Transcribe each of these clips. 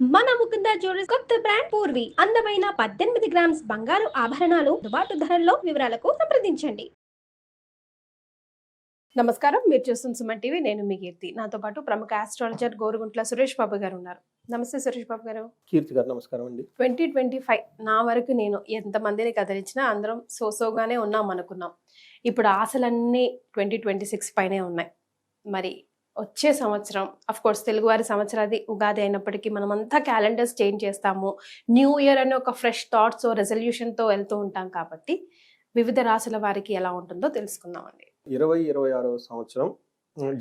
మన ముకుంద జ్యువెలర్స్ కొత్త బ్రాండ్ పూర్వి. అందమైన పద్దెనిమిది గ్రామ్స్ బంగారు ఆభరణాలు దుబాటు ధరల్లో వివరాలకు సంప్రదించండి. నమస్కారం. మీరు చూస్తున్న సుమన్ టీవీ. నేను మీ కీర్తి. నాతో పాటు ప్రముఖ ఆస్ట్రాలజర్ గోరుగుంట్ల సురేష్ బాబు గారు ఉన్నారు. నమస్తే సురేష్ బాబు గారు. కీర్తి గారు నమస్కారం అండి. Twenty twenty five. నా వరకు నేను ఎంతమందిని కదిలించినా అందరం సోసోగానే ఉన్నాం అనుకున్నాం. ఇప్పుడు ఆశలన్నీ ట్వంటీ ట్వంటీ సిక్స్ పైనే ఉన్నాయి. మరి వచ్చే సంవత్సరం అఫ్ కోర్స్ తెలుగువారి సంవత్సరాది ఉగాది అయినప్పటికీ మనమంతా క్యాలెండర్స్ చేంజ్ చేస్తాము. న్యూ ఇయర్ అనే ఒక ఫ్రెష్ థాట్స్ రెజల్యూషన్తో వెళ్తూ ఉంటాం కాబట్టి వివిధ రాశుల వారికి ఎలా ఉంటుందో తెలుసుకుందామండి. ఇరవై ఇరవై ఆరో సంవత్సరం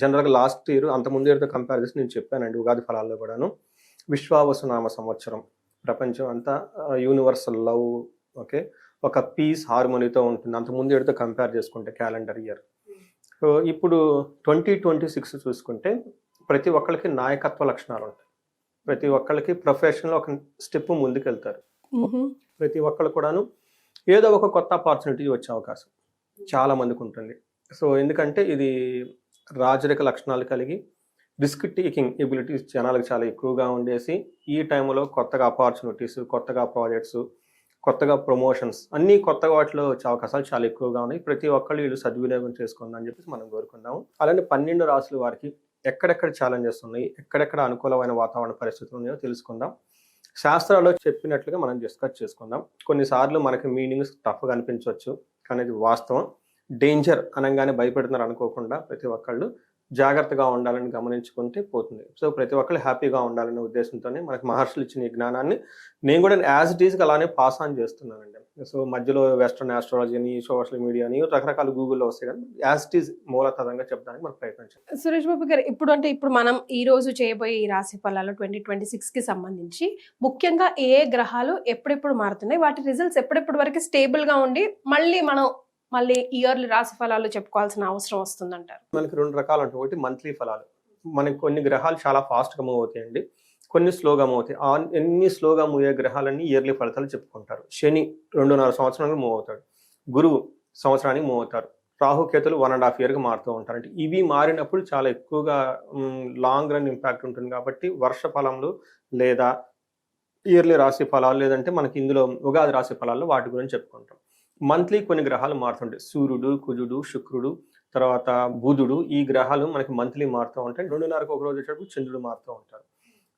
జనరల్గా లాస్ట్ ఇయర్ అంత ముందు ఇయర్తో కంపేర్ చేసి నేను చెప్పానండి ఉగాది ఫలాల్లో కూడాను. విశ్వావసునామ సంవత్సరం ప్రపంచం అంతా యూనివర్సల్ లవ్ ఓకే ఒక పీస్ హార్మోనీతో ఉంటుంది. అంత ముందు ఇయర్తో కంపేర్ చేసుకుంటే క్యాలెండర్ ఇయర్ సో ఇప్పుడు ట్వంటీ ట్వంటీ సిక్స్ చూసుకుంటే ప్రతి ఒక్కరికి నాయకత్వ లక్షణాలు ఉంటాయి. ప్రతి ఒక్కరికి ప్రొఫెషన్లో ఒక స్టెప్ ముందుకు వెళ్తారు ప్రతి ఒక్కరు కూడాను ఏదో ఒక కొత్త ఆపర్చునిటీ వచ్చే అవకాశం చాలా మందికి ఉంటుంది. సో ఎందుకంటే ఇది రాజరిక లక్షణాలు కలిగి రిస్క్ టేకింగ్ ఎబిలిటీస్ జనాలకు చాలా ఎక్కువగా ఉండేసి ఈ టైంలో కొత్తగా ఆపర్చునిటీస్ కొత్తగా ప్రాజెక్ట్స్ కొత్తగా ప్రమోషన్స్. అన్ని కొత్తగా వాటిలో వచ్చే అవకాశాలు చాలా ఎక్కువగా ఉన్నాయి. ప్రతి ఒక్కళ్ళు వీళ్ళు సద్వినియోగం చేసుకుందాం అని చెప్పేసి మనం కోరుకుందాం అలానే పన్నెండు రాసుల వారికి ఎక్కడెక్కడ ఛాలెంజెస్ ఉన్నాయి ఎక్కడెక్కడ అనుకూలమైన వాతావరణ పరిస్థితులు ఉన్నాయో తెలుసుకుందాం. శాస్త్రాల్లో చెప్పినట్లుగా మనం డిస్కస్ చేసుకుందాం. కొన్నిసార్లు మనకి మీనింగ్స్ టఫ్గా అనిపించవచ్చు కానీ ఇది వాస్తవం. డేంజర్ అనగానే భయపెడుతున్నారు అనుకోకుండా ప్రతి ఒక్కళ్ళు జాగ్రత్తగా ఉండాలని గమనించుకుంటే పోతుంది. సో ప్రతి ఒక్కళ్ళు హ్యాపీగా ఉండాలనే ఉద్దేశంతోనే మనకు మహర్షులు ఇచ్చిన ఈ జ్ఞానాన్ని నేను కూడా యాజ్ ఇట్ ఈస్గా అలానే పాస్ ఆన్ చేస్తున్నానండి. సో మధ్యలో వెస్ట్రన్ ఆస్ట్రాలజీ అని సోషల్ మీడియా అని రకరకాల గూగుల్లో వస్తాయి కానీ యాజ్ ఇట్ ఈస్ మూలతరంగా చెప్పడానికి మనం ప్రయత్నించాం సురేష్ బాబు గారు ఇప్పుడు అంటే ఇప్పుడు మనం ఈ రోజు చేయబోయే ఈ రాశి ఫలాలు ట్వంటీ ట్వంటీ సిక్స్కి సంబంధించి ముఖ్యంగా ఏ గ్రహాలు ఎప్పుడెప్పుడు మారుతున్నాయి వాటి రిజల్ట్స్ ఎప్పుడెప్పుడు వరకు స్టేబుల్గా ఉండి మళ్ళీ మనం మళ్ళీ ఇయర్లీ రాశి ఫలాలు చెప్పుకోవాల్సిన అవసరం వస్తుందంటారు. మనకి రెండు రకాలు ఉంటాయి. ఒకటి మంత్లీ ఫలాలు. మనకి కొన్ని గ్రహాలు చాలా ఫాస్ట్గా మూవ్ అవుతాయండి. కొన్ని స్లోగా మూవ్ అవుతాయి. ఎన్ని స్లోగా మూవ్ అయ్యే గ్రహాలన్నీ ఇయర్లీ ఫలితాలు చెప్పుకుంటారు. శని రెండున్నర సంవత్సరానికి మూవ్ అవుతాడు. గురువు సంవత్సరానికి మూవ్ అవుతారు. రాహుకేతులు వన్ అండ్ హాఫ్ ఇయర్కి మారుతూ ఉంటారు. అంటే ఇవి మారినప్పుడు చాలా ఎక్కువగా లాంగ్ రన్ ఇంపాక్ట్ ఉంటుంది కాబట్టి వర్ష ఫలంలో లేదా ఇయర్లీ రాశి ఫలాలు లేదంటే మనకి ఇందులో ఉగాది రాశి ఫలాల్లో వాటి గురించి చెప్పుకుంటాం. మంత్లీ కొన్ని గ్రహాలు మారుతుంటాయి. సూర్యుడు కుజుడు శుక్రుడు తర్వాత బుధుడు ఈ గ్రహాలు మనకి మంత్లీ మారుతూ ఉంటాయి. రెండున్నరకు ఒక రోజు వచ్చేటప్పుడు చంద్రుడు మారుతూ ఉంటారు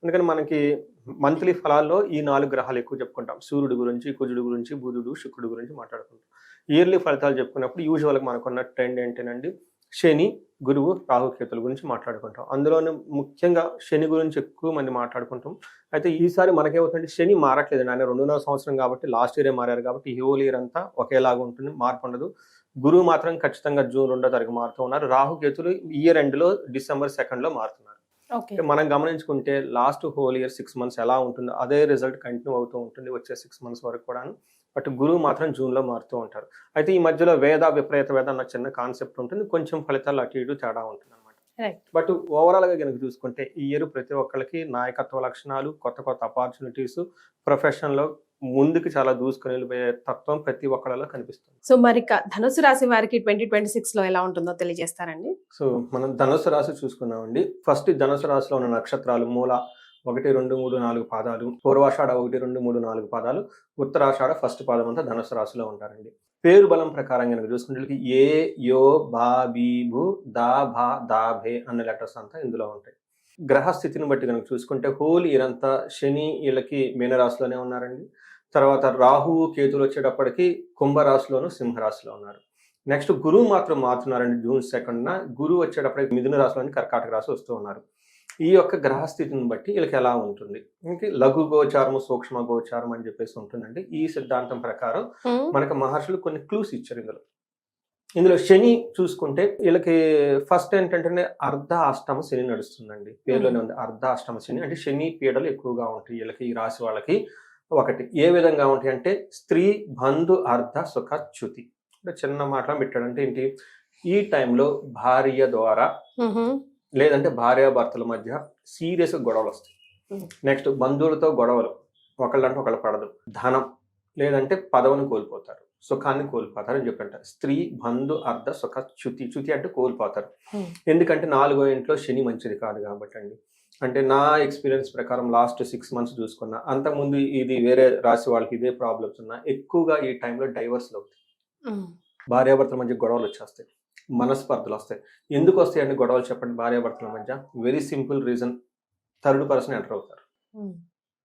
అందుకని మనకి మంత్లీ ఫలాల్లో ఈ నాలుగు గ్రహాలు ఎక్కువ చెప్పుకుంటాం. సూర్యుడు గురించి కుజుడు గురించి బుధుడు శుక్రుడు గురించి మాట్లాడుకుంటాం. ఇయర్లీ ఫలితాలు చెప్పుకున్నప్పుడు యూజువల్గా మనకున్న ట్రెండ్ ఏంటంటే శని గురువు రాహుకేతుల గురించి మాట్లాడుకుంటాం. అందులోనే ముఖ్యంగా శని గురించి ఎక్కువ మంది మాట్లాడుకుంటాం. అయితే ఈసారి మనకేమవుతుందంటే శని మారట్లేదు ఆయన రెండున్నర సంవత్సరం కాబట్టి లాస్ట్ ఇయరే మారారు కాబట్టి ఈ హోల్ ఇయర్ అంతా ఒకేలాగా ఉంటుంది మార్పు ఉండదు. గురువు మాత్రం ఖచ్చితంగా జూన్ రెండో తారీఖు మారుతూ ఉన్నారు. రాహుకేతులు ఇయర్ ఎండ్లో డిసెంబర్ సెకండ్లో మారుతున్నారు. మనం గమనించుకుంటే last whole year six months ఎలా ఉంటుందో అదే రిజల్ట్ కంటిన్యూ అవుతూ ఉంటుంది వచ్చే సిక్స్ మంత్స్ వరకు కూడాను. బట్ గురువు మాత్రం జూన్లో మారుతూ ఉంటారు. అయితే ఈ మధ్యలో వేద విపరీత వేద అన్న చిన్న కాన్సెప్ట్ ఉంటుంది. కొంచెం ఫలితాలు అటు ఇటు తేడా ఉంటుంది అనమాట. బట్ ఓవరాల్గా కనుక చూసుకుంటే ఈ ఇయర్ ప్రతి ఒక్కరికి నాయకత్వ లక్షణాలు కొత్త కొత్త ఆపర్చునిటీస్ ప్రొఫెషన్లో ముందుకు చాలా దూసుకుని వెళ్ళిపోయే తత్వం ప్రతి ఒక్కళ్ళలో కనిపిస్తుంది. సో మరి ధనుసు రాశి వారికి ట్వంటీ ట్వంటీ సిక్స్లో ఎలా ఉంటుందో తెలియజేస్తారండి? సో మనం ధనుసు రాశి చూసుకున్నామండి ఫస్ట్ ధనుసు రాశిలో ఉన్న నక్షత్రాలు మూల ఒకటి రెండు మూడు నాలుగు పాదాలు. పూర్వాషాఢ ఒకటి రెండు మూడు నాలుగు పాదాలు. ఉత్తరాషాఢ ఫస్ట్ పాదం అంతా ధనుసు రాశిలో ఉంటారండి. పేరు బలం ప్రకారం కనుక చూసుకుంటే ఏ యో బా బీ భూ దా భా దా భే అన్న లెటర్స్ అంతా ఇందులో ఉంటాయి. గ్రహస్థితిని బట్టి కనుక చూసుకుంటే హోల్ ఇయరంతా శని వీళ్ళకి మీనరాశిలోనే ఉన్నారండి. తర్వాత రాహువు కేతులు వచ్చేటప్పటికి కుంభరాశిలోను సింహరాశిలో ఉన్నారు. నెక్స్ట్ గురువు మాత్రం మారుతున్నారండి జూన్ సెకండ్న. గురువు వచ్చేటప్పటికి మిథున రాశిలోని కర్కాటక రాశి వస్తూ ఉన్నారు. ఈ యొక్క గ్రహస్థితిని బట్టి వీళ్ళకి ఎలా ఉంటుంది? ఇంకే లఘు గోచారము సూక్ష్మ గోచారం అని చెప్పేసి ఉంటుందండి. ఈ సిద్ధాంతం ప్రకారం మనకి మహర్షులు కొన్ని క్లూస్ ఇచ్చారు ఇందులో. ఇందులో శని చూసుకుంటే వీళ్ళకి ఫస్ట్ ఏంటంటే అర్ధ అష్టమ శని నడుస్తుందండి. పేరులోనే ఉంది అర్ధ అష్టమ శని. అంటే శని పీడలు ఎక్కువగా ఉంటాయి వీళ్ళకి ఈ రాశి వాళ్ళకి. ఒకటి ఏ విధంగా ఉంటాయి అంటే స్త్రీ బంధు అర్ధ సుఖ చ్యుతి. అంటే చిన్న మాటలో పెట్టాడంటే ఏంటి? ఈ టైంలో భార్య ద్వారా లేదంటే భార్యాభర్తల మధ్య సీరియస్ గొడవలు వస్తాయి. నెక్స్ట్ బంధువులతో గొడవలు. ఒకళ్ళంటే ఒకళ్ళు పడదు. ధనం. లేదంటే పదవిని కోల్పోతారు. సుఖాన్ని కోల్పోతారు అని చెప్పంటారు. స్త్రీ బంధు అర్ధ సుఖ చ్యుతి. చ్యుతి అంటే కోల్పోతారు. ఎందుకంటే నాలుగో ఇంట్లో శని మంచిది కాదు కాబట్టి అండి అంటే నా ఎక్స్పీరియన్స్ ప్రకారం లాస్ట్ సిక్స్ మంత్స్ చూసుకున్నా అంతకుముందు ఇది వేరే రాశి వాళ్ళకి ఇదే ప్రాబ్లమ్స్ ఉన్నా ఎక్కువగా ఈ టైంలో డైవర్స్లు అవుతాయి. భార్యాభర్తల మధ్య గొడవలు వచ్చేస్తాయి. మనస్పర్ధలు వస్తాయి ఎందుకు వస్తాయండి గొడవలు చెప్పండి భార్యాభర్తల మధ్య? Very simple reason third person enter అవుతారు.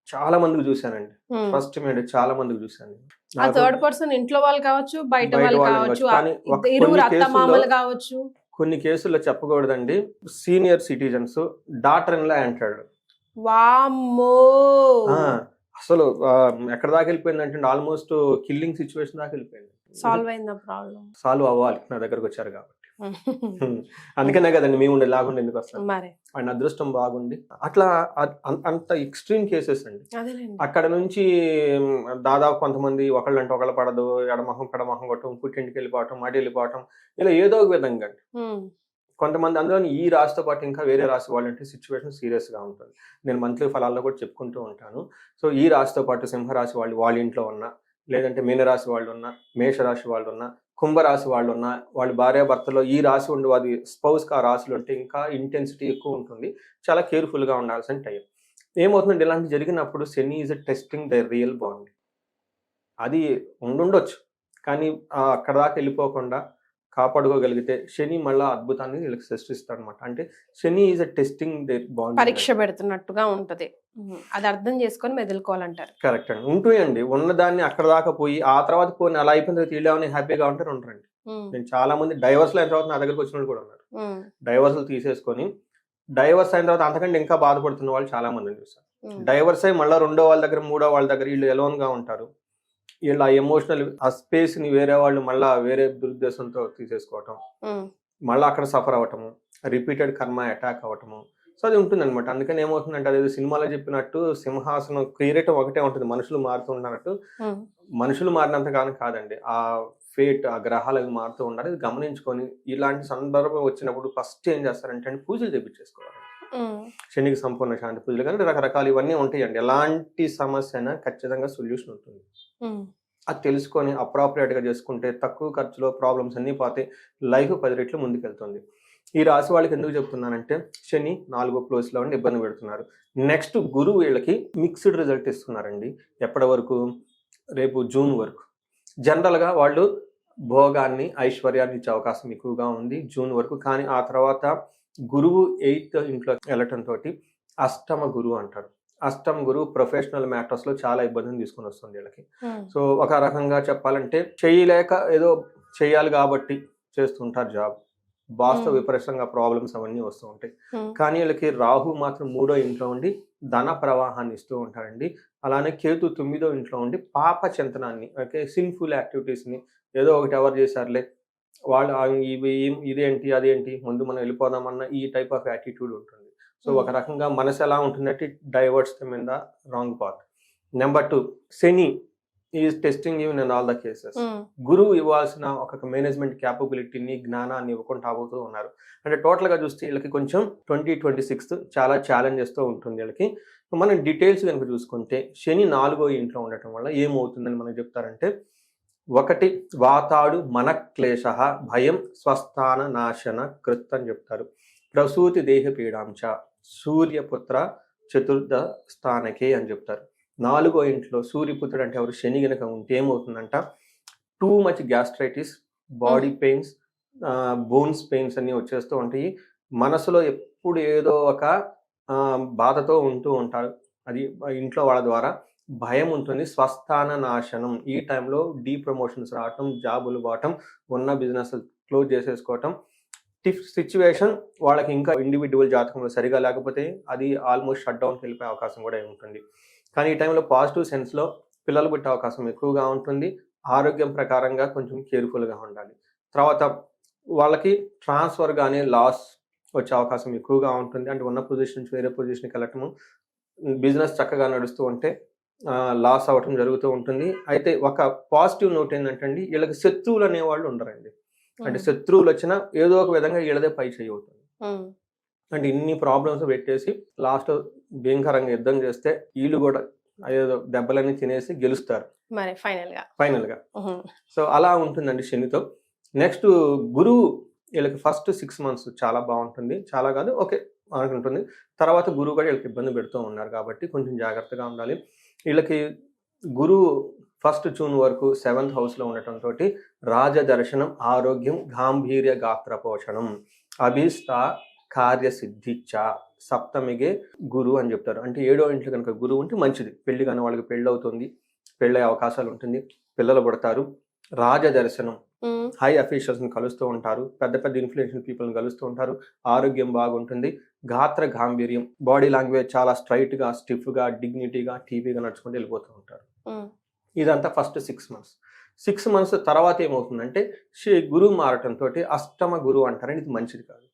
చాలా మందికి చూశానండి. ఫస్ట్ మీద చాలా మందికి చూశాను. ఆ థర్డ్ పర్సన్ ఇంట్లో వాళ్ళు కావచ్చు బయట వాళ్ళు కావచ్చు కొన్ని కేసుల్లో- చెప్పకూడదండి senior citizens daughter in law అంటాడు వామ్మో! అసలు ఎక్కడ దాకా వెళ్ళిపోయింది అంటే ఆల్మోస్ట్ కిల్లింగ్ సిచ్యువేషన్ దాకా వెళ్ళిపోయింది. సాల్వ్ అయిందా ప్రాబ్లం సాల్వ్ అవ్వాలి. నా దగ్గరకు వచ్చారు కాబట్టి. అందుకనే కదండి మేము ఉండే లాగుండి ఎందుకు వస్తాను మరి. ఆయన అదృష్టం బాగుండి. అట్లా అంత ఎక్స్ట్రీమ్ కేసెస్ అండి. అక్కడ నుంచి దాదాపు కొంతమంది ఒకళ్ళంటే ఒకళ్ళు పడదు. ఎడమొహం పెడమొహం కొట్టడం పుట్టింటికి వెళ్ళిపోవటం మడి వెళ్ళిపోవటం ఇలా ఏదో ఒక విధంగా అండి. కొంతమంది అందులో ఈ రాశితో పాటు ఇంకా వేరే రాశి వాళ్ళంటే సిచ్యువేషన్ సీరియస్గా ఉంటుంది. నేను మంత్లీ ఫలాల్లో కూడా చెప్పుకుంటూ ఉంటాను. సో ఈ రాశితో పాటు సింహరాశి వాళ్ళు వాళ్ళ ఇంట్లో ఉన్న లేదంటే మీనరాశి వాళ్ళు ఉన్న మేషరాశి వాళ్ళు ఉన్న కుంభరాశి వాళ్ళు ఉన్న వాళ్ళ భార్యాభర్తలో ఈ రాశి ఉండి వారి స్పౌస్కి ఆ రాశులు ఉంటే ఇంకా ఇంటెన్సిటీ ఎక్కువ ఉంటుంది. చాలా కేర్ఫుల్గా ఉండాల్సిన టైం ఏమవుతుందంటే ఇలాంటి జరిగినప్పుడు Shani is testing the real bond అది ఉండుండొచ్చు. కానీ అక్కడ దాకా వెళ్ళిపోకుండా కాపాడుకోగలిగితే శని మళ్ళా అద్భుతాన్ని వీళ్ళకి సృష్టిస్తాడు అనమాట అంటే Shani is a testing the bond పరీక్ష పెడుతున్నట్టుగా ఉంటది. అది అర్థం చేసుకొని మెదులుకోవాలంటారు. కరెక్ట్ అండి. ఉంటుందండి ఉన్నదాన్ని అక్కడ దాకా పోయి ఆ తర్వాత పోయి అలా అయిపోయిన తర్వాత వీళ్ళేమని హ్యాపీగా ఉంటారు ఉండరండి. ఉమ్, నేను చాలా మంది డైవర్స్లో అయిన తర్వాత నా దగ్గరకు వచ్చిన వాళ్ళు కూడా ఉన్నారు. డైవర్స్లు తీసేసుకొని డైవర్స్ అయిన తర్వాత అంతకంటే ఇంకా బాధపడుతున్న వాళ్ళు చాలా మందిని ఉమ్, డైవర్స్ అయ్యి మళ్ళీ రెండో వాళ్ళ దగ్గర మూడో వాళ్ళ దగ్గర వీళ్ళు alone గా ఉంటారు. వీళ్ళు ఎమోషనల్ ఆ space ని వేరే వాళ్ళు మళ్ళీ వేరే దురుద్దేశంతో తీసేసుకోవటం. మళ్ళీ అక్కడ సఫర్ అవ్వటము రిపీటెడ్ కర్మ అటాక్ అవ్వటము. సో అది ఉంటుంది అనమాట అందుకని ఏమవుతుందంటే అదేదో సినిమాలో చెప్పినట్టు సింహాసనం క్రియేటం ఒకటే ఉంటుంది. మనుషులు మారుతూ ఉన్నట్టు మనుషులు మారినంత కాని కాదండి. ఆ ఫేట్ ఆ గ్రహాలు అవి మారుతూ ఉండాలి. ఇది గమనించుకొని ఇలాంటి సందర్భం వచ్చినప్పుడు ఫస్ట్ ఏం చేస్తారంటే అండి పూజలు చేపించేసుకోవాలి. ఉమ్, శనికి సంపూర్ణ శాంతి పూజలు కానీ రకరకాలు ఇవన్నీ ఉంటాయండి. ఎలాంటి సమస్య అయినా ఖచ్చితంగా సొల్యూషన్ ఉంటుంది. అది తెలుసుకొని appropriate గా చేసుకుంటే తక్కువ ఖర్చులో ప్రాబ్లమ్స్ అన్నీ పోతే లైఫ్ పది రెట్లు ముందుకెళ్తుంది. ఈ రాశి వాళ్ళకి ఎందుకు చెప్తున్నానంటే శని నాలుగో ప్లేస్లో ఉండి ఇబ్బంది పెడుతున్నారు. నెక్స్ట్ గురువు వీళ్ళకి మిక్స్డ్ రిజల్ట్ ఇస్తున్నారండి. ఎప్పటి వరకు? రేపు జూన్ వరకు. జనరల్గా వాళ్ళు భోగాన్ని ఐశ్వర్యాన్ని ఇచ్చే అవకాశం ఎక్కువగా ఉంది జూన్ వరకు. కానీ ఆ తర్వాత గురువు ఎయిత్ ఇంట్లో వెళ్ళటం తోటి అష్టమ గురువు అంటారు. అష్టమ గురువు ప్రొఫెషనల్ మ్యాటర్స్లో చాలా ఇబ్బందిని తీసుకొని వస్తుంది వీళ్ళకి. ఉమ్, సో ఒక రకంగా చెప్పాలంటే చేయలేక ఏదో చేయాలి కాబట్టి చేస్తుంటారు జాబ్. బాస్తో Hmm. విపరీతంగా ప్రాబ్లమ్స్ అవన్నీ వస్తూ ఉంటాయి. ఉమ్, కానీ వీళ్ళకి రాహు మాత్రం మూడో ఇంట్లో ఉండి ధన ప్రవాహాన్ని ఇస్తూ ఉంటారండి. అలానే కేతు తొమ్మిదో ఇంట్లో ఉండి పాప చింతనాన్ని ఓకే సిన్ఫుల్ యాక్టివిటీస్ని ఏదో ఒకటి ఎవరు చేశారులే వాళ్ళు ఇవి ఇదేంటి అదేంటి ముందు మనం వెళ్ళిపోదామన్న ఈ టైప్ ఆఫ్ యాటిట్యూడ్ ఉంటుంది. So Hmm. ఒక రకంగా మనసు ఎలా ఉంటుందంటే డైవర్ట్స్ మీద wrong path. Number two Shani is testing you in all the cases Guru ఇవ్వాల్సిన ఒక మేనేజ్మెంట్ క్యాపబిలిటీని జ్ఞానాన్ని ఇవ్వకుండా ఆగుతూ ఉన్నారు. అంటే టోటల్గా చూస్తే వీళ్ళకి కొంచెం ట్వంటీ ట్వంటీ సిక్స్త్ చాలా ఛాలెంజెస్తో ఉంటుంది వీళ్ళకి. మనం డీటెయిల్స్ కనుక చూసుకుంటే శని నాలుగో ఇంట్లో ఉండటం వల్ల ఏమవుతుందని మనకు చెప్తారంటే ఒకటి వాతాడు మన క్లేశ భయం స్వస్థాన నాశన కృత్ అని చెప్తారు. ప్రసూతి దేహ పీడాంచ సూర్యపుత్ర చతుర్థ స్థానకే అని చెప్తారు. నాలుగో ఇంట్లో సూర్యపుత్రుడు అంటే ఎవరు? శని గనక ఉంటే ఏమవుతుందంట? Too much gastritis body pains bones pains అన్నీ వచ్చేస్తూ ఉంటాయి. మనసులో ఎప్పుడు ఏదో ఒక బాధతో ఉంటూ ఉంటారు. అది ఇంట్లో వాళ్ళ ద్వారా భయం ఉంటుంది. స్వస్థాన నాశనం. ఈ టైంలో డీ ప్రమోషన్స్ రావటం జాబులు పోవటం ఉన్న బిజినెస్ క్లోజ్ చేసేసుకోవటం టిఫ్ సిచ్యువేషన్ వాళ్ళకి ఇంకా ఇండివిజువల్ జాతకంలో సరిగా లేకపోతే అది ఆల్మోస్ట్ షట్ డౌన్కి వెళ్ళిపోయే అవకాశం కూడా ఉంటుంది కానీ ఈ టైంలో పాజిటివ్ సెన్స్లో పిల్లలు పుట్టే అవకాశం ఎక్కువగా ఉంటుంది. ఆరోగ్యం ప్రకారంగా కొంచెం కేర్ఫుల్గా ఉండాలి. తర్వాత వాళ్ళకి ట్రాన్స్ఫర్ కానీ లాస్ వచ్చే అవకాశం ఎక్కువగా ఉంటుంది. అంటే ఉన్న పొజిషన్ నుంచి వేరే పొజిషన్కి వెళ్ళటము బిజినెస్ చక్కగా నడుస్తూ ఉంటే లాస్ అవ్వటం జరుగుతూ ఉంటుంది. అయితే ఒక పాజిటివ్ నోట్ ఏంటంటే అండి వీళ్ళకి శత్రువులు అనేవాళ్ళు ఉండరండి. అంటే శత్రువులు వచ్చినా ఏదో ఒక విధంగా వీళ్ళదే పై చేయి అవుతుంది అంటే ఇన్ని ప్రాబ్లమ్స్ పెట్టేసి లాస్ట్ భయంకరంగా యుద్ధం చేస్తే వీళ్ళు కూడా ఏదో దెబ్బలన్నీ తినేసి గెలుస్తారు. మరి ఫైనల్గా ఫైనల్గా. ఉమ్, సో అలా ఉంటుందండి శనితో. నెక్స్ట్ గురువు వీళ్ళకి ఫస్ట్ సిక్స్ మంత్స్ చాలా బాగుంటుంది. చాలా కాదు ఓకే మనకు ఉంటుంది. తర్వాత గురువు కూడా వీళ్ళకి ఇబ్బంది పెడుతూ ఉన్నారు కాబట్టి కొంచెం జాగ్రత్తగా ఉండాలి. వీళ్ళకి గురువు ఫస్ట్ జూన్ వరకు సెవెంత్ హౌస్లో ఉండటంతో రాజదర్శనం ఆరోగ్యం గాంభీర్య గాత్ర పోషణం. అభిష్ట కార్యసిద్ధిచ్చ సప్తమిగే గురువు అని చెప్తారు. అంటే ఏడో ఇంట్లో కనుక గురువు ఉంటే మంచిది. పెళ్ళి కానీ వాళ్ళకి పెళ్ళి అవుతుంది పెళ్ళే అవకాశాలు ఉంటుంది. పిల్లలు పుడతారు. రాజదర్శనం హై అఫీషియల్స్ని కలుస్తూ ఉంటారు. పెద్ద పెద్ద ఇన్ఫ్లుయెన్షియల్ పీపుల్ని కలుస్తూ ఉంటారు. ఆరోగ్యం బాగుంటుంది. గాత్ర గాంభీర్యం. బాడీ లాంగ్వేజ్ చాలా స్ట్రైట్గా స్టిఫ్గా డిగ్నిటీగా టీవీగా నడుచుకుంటూ వెళ్ళిపోతూ ఉంటారు. ఇదంతా first six months six months తర్వాత ఏమవుతుందంటే శ్రీ గురువు మారటంతో అష్టమ గురువు అంటారని ఇది మంచిది కాదు.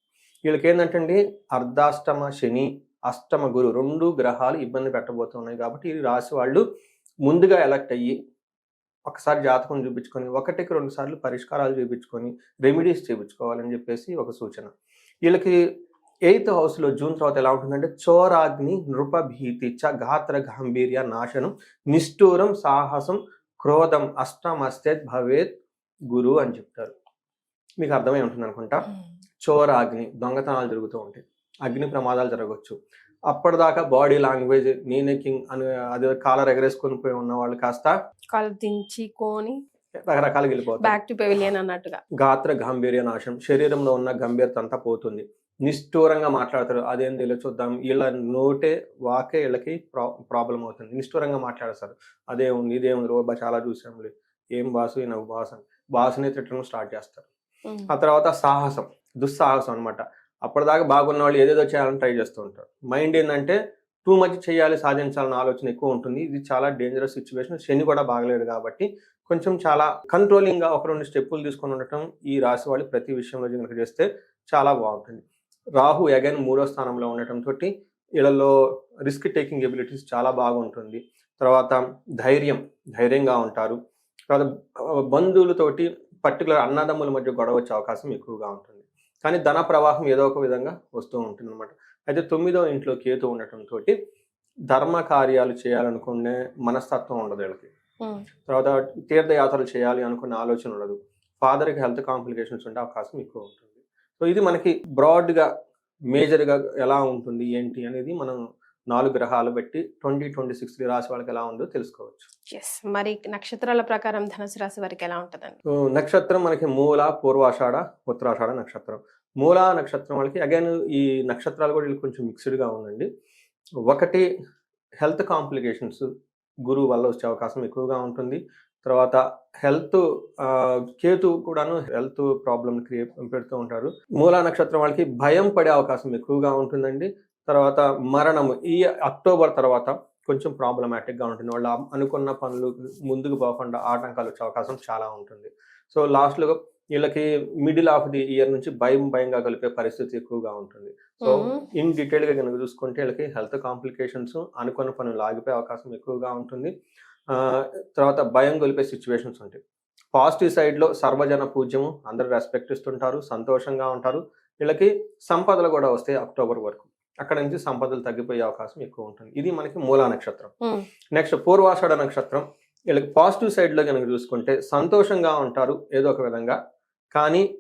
వీళ్ళకి ఏంటంటే అర్ధాష్టమ శని అష్టమ గురు రెండు గ్రహాలు ఇబ్బంది పెట్టబోతున్నాయి కాబట్టి ఈ రాశి వాళ్ళు ముందుగా ఎలక్ట్ అయ్యి ఒకసారి జాతకం చూపించుకొని ఒకటికి రెండు సార్లు పరిష్కారాలు చూపించుకొని రెమెడీస్ చేయించుకోవాలని చెప్పేసి ఒక సూచన. వీళ్ళకి ఎయిత్ హౌస్లో జూన్ తర్వాత ఎలా ఉంటుందంటే చోరాగ్ని నృప భీతి చ గాత్ర గాంభీర్య నాశనం నిష్ఠూరం సాహసం క్రోధం అష్టమస్తేత్ భవేత్ గురు అని చెప్తారు. మీకు అర్థమై ఉంటుంది అనుకుంటా? చోరాగ్ని దొంగతనాలు జరుగుతూ ఉంటాయి. అగ్ని ప్రమాదాలు జరగవచ్చు అప్పటిదాకా బాడీ లాంగ్వేజ్ నేనే కింగ్ అని అది కాలర్ ఎగరేసుకొని పోయి ఉన్న వాళ్ళు కాస్త కాలు దించి కోని రకరకాలుగా వెళ్ళిపోతారు. బ్యాక్ టు పెవిలియన్ అన్నట్టుగా. గాత్ర గాంభీర్య నాశం శరీరంలో ఉన్న గంభీరత అంతా పోతుంది. నిష్ఠూరంగా మాట్లాడతారు. అదేం తెలియదు చూద్దాం. వీళ్ళ నోటే వాకే వీళ్ళకి ప్రా ప్రాబ్లం అవుతుంది. నిష్ఠూరంగా మాట్లాడతారు అదే ఉంది ఇదే ఉంది. రో బా చాలా చూసాంలే ఏం బాసు నాకు బాస్ అని. బాసుని తిట్టడం స్టార్ట్ చేస్తారు. ఆ తర్వాత సాహసం. దుస్సాహసం అనమాట అప్పటిదాకా బాగున్న వాళ్ళు ఏదేదో చేయాలని ట్రై చేస్తూ ఉంటారు. మైండ్ ఏంటంటే టూ మచ్ చేయాలి సాధించాలన్న ఆలోచన ఎక్కువ ఉంటుంది. ఇది చాలా డేంజరస్ సిచ్యువేషన్ శని కూడా బాగలేడు కాబట్టి కొంచెం చాలా కంట్రోలింగ్గా ఒక రెండు స్టెప్పులు తీసుకొని ఉండటం ఈ రాశి వాళ్ళు ప్రతి విషయంలో కనుక చేస్తే చాలా బాగుంటుంది. రాహు అగైన్ మూడో స్థానంలో ఉండటంతో వీళ్ళలో రిస్క్ టేకింగ్ ఎబిలిటీస్ చాలా బాగుంటుంది. తర్వాత ధైర్యం ధైర్యంగా ఉంటారు. తర్వాత బంధువులతోటి పర్టికులర్ అన్నదమ్ముల మధ్య గొడవ వచ్చే అవకాశం ఎక్కువగా ఉంటుంది. కానీ ధన ప్రవాహం ఏదో ఒక విధంగా వస్తూ ఉంటుంది అనమాట అయితే తొమ్మిదో ఇంట్లో కేతు ఉండటంతో ధర్మ కార్యాలు చేయాలనుకునే మనస్తత్వం ఉండదు వీళ్ళకి. తర్వాత తీర్థయాత్రలు చేయాలి అనుకునే ఆలోచన ఉండదు. ఫాదర్కి హెల్త్ కాంప్లికేషన్స్ ఉండే అవకాశం ఎక్కువ ఉంటుంది. సో ఇది మనకి బ్రాడ్గా మేజర్గా ఎలా ఉంటుంది ఏంటి అనేది మనం నాలుగు గ్రహాలు బట్టి ట్వంటీ ట్వంటీ సిక్స్ రాశి వాళ్ళకి ఎలా ఉందో తెలుసుకోవచ్చు. ఎస్ మరి నక్షత్రాల ప్రకారం ధనుసు రాశి వారికి ఎలా ఉంటుందండి? నక్షత్రం మనకి మూల పూర్వాషాఢ ఉత్తరాషాఢ నక్షత్రం. మూల నక్షత్రం వాళ్ళకి అగైన్ ఈ నక్షత్రాలు కూడా వీళ్ళకి కొంచెం మిక్స్డ్గా ఉందండి. ఒకటి హెల్త్ కాంప్లికేషన్స్ గురువు వల్ల వచ్చే అవకాశం ఎక్కువగా ఉంటుంది. తర్వాత హెల్త్ కేతు కూడాను హెల్త్ ప్రాబ్లమ్ క్రియేట్ పెడుతూ ఉంటారు. మూలా నక్షత్రం వాళ్ళకి భయం పడే అవకాశం ఎక్కువగా ఉంటుందండి. తర్వాత మరణము ఈ అక్టోబర్ తర్వాత కొంచెం ప్రాబ్లమాటిక్గా ఉంటుంది. వాళ్ళు అనుకున్న పనులు ముందుకు పోకుండా ఆటంకాలు వచ్చే అవకాశం చాలా ఉంటుంది. సో లాస్ట్లో వీళ్ళకి మిడిల్ ఆఫ్ ది ఇయర్ నుంచి భయం భయంగా కలిపే పరిస్థితి ఎక్కువగా ఉంటుంది. సో. ఇన్ డీటెయిల్గా కనుక చూసుకుంటే వీళ్ళకి హెల్త్ కాంప్లికేషన్స్ అనుకున్న పనులు ఆగిపోయే అవకాశం ఎక్కువగా ఉంటుంది. తర్వాత భయం గొలిపే సిచ్యువేషన్స్ ఉంటాయి. పాజిటివ్ సైడ్లో సర్వజన పూజ్యము అందరూ రెస్పెక్ట్ ఇస్తుంటారు సంతోషంగా ఉంటారు. వీళ్ళకి సంపదలు కూడా వస్తాయి అక్టోబర్ వరకు. అక్కడ నుంచి సంపదలు తగ్గిపోయే అవకాశం ఎక్కువ ఉంటుంది. ఇది మనకి మూలా నక్షత్రం. నెక్స్ట్ పూర్వాషాఢ నక్షత్రం. వీళ్ళకి పాజిటివ్ సైడ్లో కనుక చూసుకుంటే సంతోషంగా ఉంటారు ఏదో ఒక విధంగా. కానీ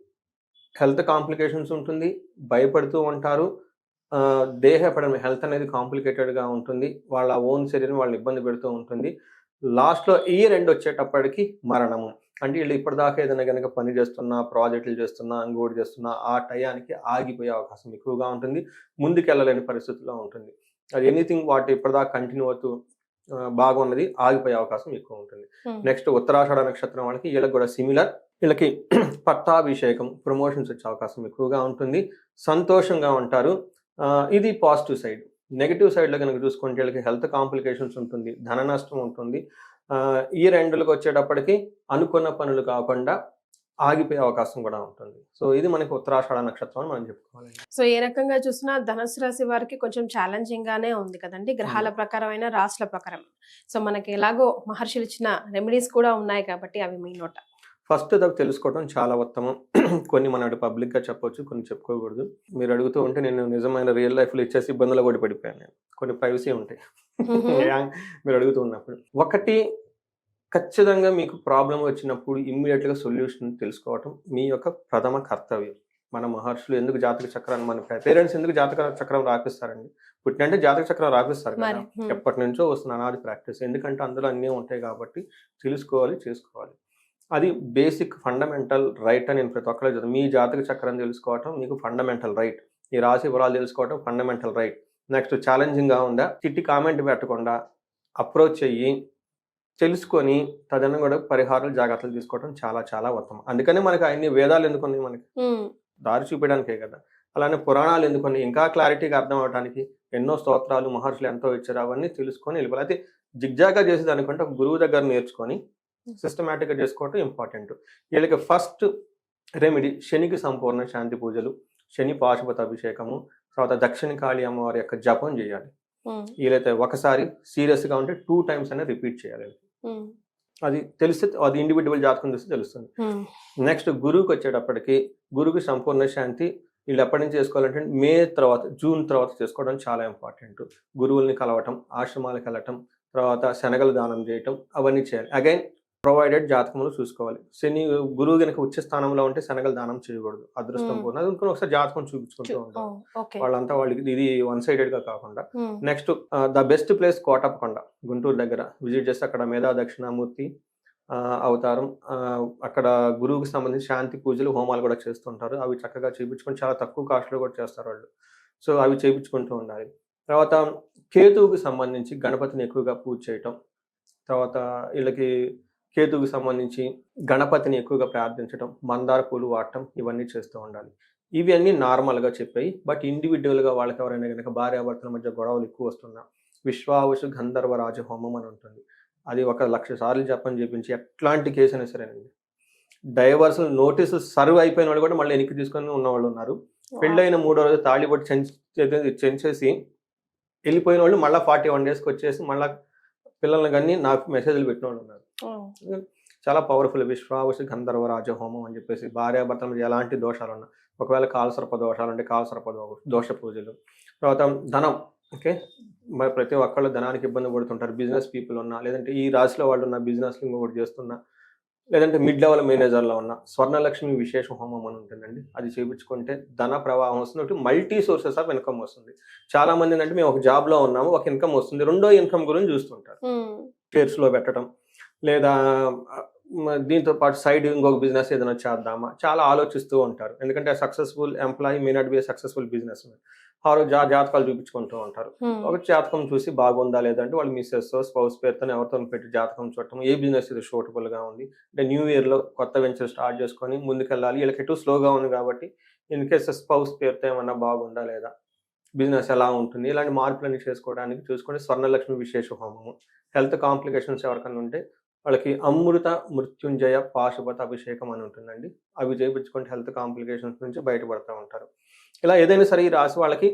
హెల్త్ కాంప్లికేషన్స్ ఉంటుంది భయపడుతూ ఉంటారు. ఆ, దేహపడం హెల్త్ అనేది కాంప్లికేటెడ్గా ఉంటుంది. వాళ్ళ ఓన్ శరీరం వాళ్ళని ఇబ్బంది పెడుతూ ఉంటుంది. లాస్ట్లో ఈ రెండు వచ్చేటప్పటికి మరణము. అంటే వీళ్ళు ఇప్పటిదాకా ఏదైనా కనుక పని చేస్తున్నా ప్రాజెక్టులు చేస్తున్నా ఇంకోటి చేస్తున్నా ఆ టయానికి ఆగిపోయే అవకాశం ఎక్కువగా ఉంటుంది. ముందుకెళ్ళలేని పరిస్థితిలో ఉంటుంది. అది ఎనీథింగ్ వాటి ఇప్పటిదాకా కంటిన్యూ అవుతూ బాగున్నది ఆగిపోయే అవకాశం ఎక్కువ ఉంటుంది. నెక్స్ట్ ఉత్తరాషాఢ నక్షత్రం వాళ్ళకి వీళ్ళకి కూడా సిమిలర్ వీళ్ళకి పట్టాభిషేకం ప్రమోషన్స్ వచ్చే అవకాశం ఎక్కువగా ఉంటుంది. సంతోషంగా ఉంటారు. ఇది పాజిటివ్ సైడ్ నెగిటివ్ సైడ్లో కనుక చూసుకుంటే వీళ్ళకి హెల్త్ కాంప్లికేషన్స్ ఉంటుంది ధన నష్టం ఉంటుంది. ఈ రెండులకు వచ్చేటప్పటికి అనుకున్న పనులు కాకుండా ఆగిపోయే అవకాశం కూడా ఉంటుంది. సో ఇది మనకి ఉత్తరాషాఢ నక్షత్రం అని మనం చెప్పుకోవాలి. సో ఏ రకంగా చూసినా ధనుసు రాశి వారికి కొంచెం ఛాలెంజింగ్ గానే ఉంది కదండి గ్రహాల ప్రకారమైన రాశుల ప్రకారం. సో మనకి ఎలాగో మహర్షులు ఇచ్చిన రెమెడీస్ కూడా ఉన్నాయి కాబట్టి అవి మీ నోట. ఫస్ట్ అది తెలుసుకోవడం చాలా ఉత్తమం. కొన్ని మన పబ్లిక్గా చెప్పొచ్చు కొన్ని చెప్పుకోకూడదు. మీరు అడుగుతూ ఉంటే నేను నిజమైన రియల్ లైఫ్లో ఇచ్చేసి ఇబ్బందులు కూడా పడిపోయాను నేను. కొన్ని ప్రైవసీ ఉంటాయి. మీరు అడుగుతూ ఉన్నప్పుడు. ఒకటి ఖచ్చితంగా మీకు ప్రాబ్లం వచ్చినప్పుడు ఇమ్మీడియట్గా సొల్యూషన్ తెలుసుకోవటం మీ యొక్క ప్రథమ కర్తవ్యం. మన మహర్షులు ఎందుకు జాతక చక్రాన్ని మన పేరెంట్స్ ఎందుకు జాతక చక్రం రాపిస్తారండి? పుట్టినంటే జాతక చక్రం రాపిస్తారు. ఎప్పటి నుంచో వస్తున్న అనాది ప్రాక్టీస్ ఎందుకంటే అందులో అన్నీ ఉంటాయి కాబట్టి తెలుసుకోవాలి చేసుకోవాలి. అది బేసిక్ ఫండమెంటల్ రైట్ అని నేను ప్రతి ఒక్కరు చెప్తాను. మీ జాతక చక్రం తెలుసుకోవటం మీకు ఫండమెంటల్ రైట్. ఈ రాశి వివరాలు తెలుసుకోవటం ఫండమెంటల్ రైట్. నెక్స్ట్ ఛాలెంజింగ్గా ఉందా? చిట్టి కామెంట్ పెట్టకుండా అప్రోచ్ అయ్యి తెలుసుకొని తదనం కూడా పరిహారాలు జాగ్రత్తలు తీసుకోవడం చాలా చాలా ఉత్తమం. అందుకనే మనకి అన్ని వేదాలు ఎందుకున్నాయి మనకి. దారి చూపించడానికే కదా. అలానే పురాణాలు ఎందుకున్నాయి ఇంకా క్లారిటీగా అర్థం అవడానికి ఎన్నో స్తోత్రాలు మహర్షులు ఎంతో ఇచ్చారు అవన్నీ తెలుసుకొని వెళ్ళిపోవాలి. అయితే జిగ్జాగా చేసేదానికంటే ఒక గురువు దగ్గర నేర్చుకొని సిస్టమేటిక్గా చేసుకోవటం ఇంపార్టెంట్ వీళ్ళకి ఫస్ట్ రెమెడీ శనికి సంపూర్ణ శాంతి పూజలు శని పాశుపత అభిషేకము తర్వాత దక్షిణ కాళీ అమ్మవారి యొక్క జపం చేయాలి. వీలైతే ఒకసారి సీరియస్గా ఉంటే టూ టైమ్స్ అనేది రిపీట్ చేయాలి. అది తెలిస్తే అది ఇండివిజువల్ జాతకం చూస్తే తెలుస్తుంది. నెక్స్ట్ గురువుకి వచ్చేటప్పటికి గురువుకి సంపూర్ణ శాంతి వీళ్ళు ఎప్పటి నుంచి చేసుకోవాలంటే మే తర్వాత జూన్ తర్వాత చేసుకోవడం చాలా ఇంపార్టెంట్ గురువుల్ని కలవటం ఆశ్రమాలకు వెళ్ళటం తర్వాత శనగలు దానం చేయటం అవన్నీ చేయాలి అగైన్ ప్రొవైడెడ్ జాతకములు చూసుకోవాలి. శని గురువు కనుక ఉచ్చ స్థానంలో ఉంటే శనగలు దానం చేయకూడదు. అదృష్టం. పోతుంది. అది ఇంకొక ఒకసారి జాతకం చూపించుకుంటూ ఉంటాం. వాళ్ళంతా వాళ్ళకి ఇది వన్ సైడెడ్గా కాకుండా. Next the best place Kotappakonda Guntur దగ్గర. విజిట్ చేస్తే అక్కడ మేధా దక్షిణామూర్తి అవతారం అక్కడ గురువుకి సంబంధించి శాంతి పూజలు హోమాలు కూడా చేస్తుంటారు. అవి చక్కగా చేయించుకొని చాలా తక్కువ కాస్ట్లో కూడా చేస్తారు వాళ్ళు. సో అవి చేయించుకుంటూ ఉండాలి. తర్వాత కేతువుకి సంబంధించి గణపతిని ఎక్కువగా పూజ చేయటం. తర్వాత వీళ్ళకి కేతువుకి సంబంధించి గణపతిని ఎక్కువగా ప్రార్థించడం మందార పూలు వాడటం ఇవన్నీ చేస్తూ ఉండాలి. ఇవి అన్నీ నార్మల్గా చెప్పాయి. బట్ ఇండివిజువల్గా వాళ్ళకి ఎవరైనా కనుక భార్యాభర్తల మధ్య గొడవలు ఎక్కువ వస్తున్నా విశ్వావసు గంధర్వ రాజ హోమం అని ఉంటుంది. అది ఒక లక్ష సార్లు చెప్పని చెప్పించి ఎట్లాంటి కేసు అయినా సరేనండి డైవర్స్ నోటీసు సర్వ్ అయిపోయిన వాళ్ళు కూడా మళ్ళీ వెనక్కి తీసుకొని ఉన్న వాళ్ళు ఉన్నారు పెళ్ళైన మూడో రోజు తాళి పట్టి చెంచి చెంచేసి వెళ్ళిపోయిన వాళ్ళు మళ్ళీ ఫార్టీ వన్ డేస్కి వచ్చేసి మళ్ళీ పిల్లల్ని కానీ నాకు మెసేజ్లు పెట్టిన వాళ్ళు ఉన్నారు చాలా పవర్ఫుల్ విశ్వావసు గంధర్వ రాజ హోమం అని చెప్పేసి భార్యాభర్తల ఎలాంటి దోషాలు ఉన్నా ఒకవేళ కాలసర్ప దోషాలు అంటే కాలసర్ప దోష పూజలు. తర్వాత ధనం ఓకే? మరి ప్రతి ఒక్కళ్ళు ధనానికి ఇబ్బంది పడుతుంటారు. బిజినెస్ పీపుల్ ఉన్నా లేదంటే ఈ రాశిలో వాళ్ళు ఉన్న బిజినెస్ ఇంకొకటి చేస్తున్నా లేదంటే మిడ్ లెవెల్ మేనేజర్లో ఉన్న స్వర్ణలక్ష్మి విశేష హోమం అని ఉంటుందండి. అది చేయించుకుంటే ధన ప్రవాహం వస్తుంది. మల్టీ సోర్సెస్ ఆఫ్ ఇన్కమ్ వస్తుంది. చాలా మంది ఏంటంటే మేము ఒక జాబ్లో ఉన్నాము ఒక ఇన్కమ్ వస్తుంది. రెండో ఇన్కమ్ గురించి చూస్తుంటారు. షేర్స్లో పెట్టడం లేదా దీంతో పాటు సైడ్ ఇంకొక బిజినెస్ ఏదైనా చేద్దామా? చాలా ఆలోచిస్తూ ఉంటారు. ఎందుకంటే successful employee may not be successful business ఆరో జా జాతకాలు చూపించుకుంటూ ఉంటారు. ఒక జాతకం చూసి బాగుందా లేదంటే వాళ్ళు మిస్సెస్ స్పౌస్ పేరుతో ఎవరితో పెట్టి జాతకం చూడటం ఏ బిజినెస్ ఇది షూటబుల్గా ఉంది? అంటే న్యూ ఇయర్లో కొత్త వెంచర్ స్టార్ట్ చేసుకొని ముందుకెళ్ళాలి. వీళ్ళకి ఎటు స్లోగా ఉంది కాబట్టి ఇన్ కేస్ స్పౌస్ పేరుతో ఏమన్నా బాగుందా లేదా? బిజినెస్ ఎలా ఉంటుంది? ఇలాంటి మార్పులన్నీ చేసుకోవడానికి చూసుకొని స్వర్ణలక్ష్మి విశేష హోమము. హెల్త్ కాంప్లికేషన్స్ ఎవరికైనా ఉంటే వాళ్ళకి అమృత మృత్యుంజయ పాశుపత అభిషేకం అని ఉంటుందండి. అవి చేయించుకుంటే హెల్త్ కాంప్లికేషన్స్ నుంచి బయటపడుతూ ఉంటారు. ఇలా ఏదైనా సరే ఈ రాశి వాళ్ళకి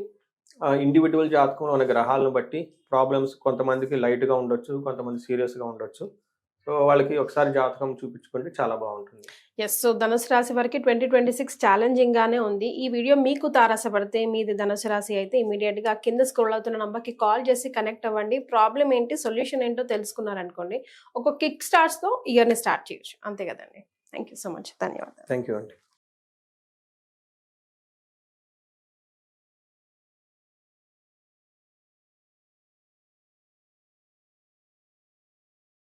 ఇండివిజువల్ జాతకంలో ఉన్న గ్రహాలను బట్టి ప్రాబ్లమ్స్ కొంతమందికి లైట్గా ఉండొచ్చు కొంతమంది సీరియస్గా ఉండొచ్చు. సో వాళ్ళకి ఒకసారి జాతకం చూపించుకుంటే చాలా బాగుంటుంది. ఎస్ సో ధనుసు రాశి వారికి ట్వంటీ ట్వంటీ సిక్స్ ఛాలెంజింగ్ గానే ఉంది. ఈ వీడియో మీకు తారసపడితే మీది ధనుసు రాశి అయితే ఇమీడియట్గా కింద స్క్రోల్ అవుతున్న నంబర్కి కాల్ చేసి కనెక్ట్ అవ్వండి. ప్రాబ్లం ఏంటి సొల్యూషన్ ఏంటో తెలుసుకున్నారనుకోండి. ఒక కిక్ స్టార్ట్స్తో ఇయర్ని స్టార్ట్ చేయొచ్చు. అంతే కదండి. థ్యాంక్ యూ సో మచ్ ధన్యవాదాలు. థ్యాంక్ అండి.